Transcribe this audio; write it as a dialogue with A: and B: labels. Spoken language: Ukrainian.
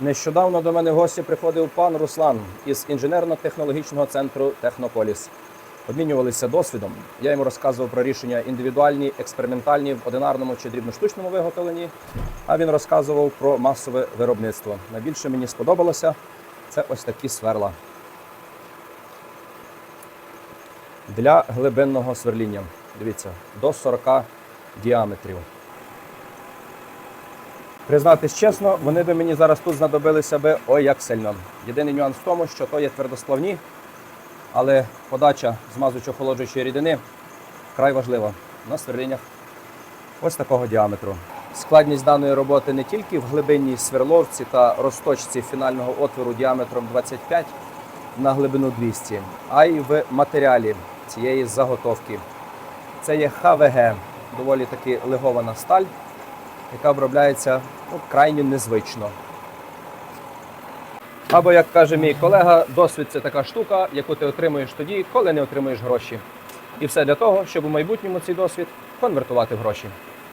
A: Нещодавно до мене в гості приходив пан Руслан із інженерно-технологічного центру Технополіс. Обмінювалися досвідом. Я йому розказував про рішення індивідуальні, експериментальні в одинарному чи дрібноштучному виготовленні. А він розказував про масове виробництво. Найбільше мені сподобалося це ось такі сверла для глибинного сверління. Дивіться, до 40 діаметрів. Признатись чесно, вони би мені зараз тут знадобилися би ой як сильно. Єдиний нюанс в тому, що то є твердосплавні, але подача змазуючо-охолоджуючої рідини вкрай важлива на сверліннях ось такого діаметру. Складність даної роботи не тільки в глибинній сверловці та розточці фінального отвору діаметром 25 на глибину 200, а й в матеріалі цієї заготовки. Це є ХВГ, доволі таки легована сталь, яка обробляється ну, крайньо незвично. Або, як каже мій колега, досвід це така штука, яку ти отримуєш тоді, коли не отримуєш гроші. І все для того, щоб у майбутньому цей досвід конвертувати в гроші.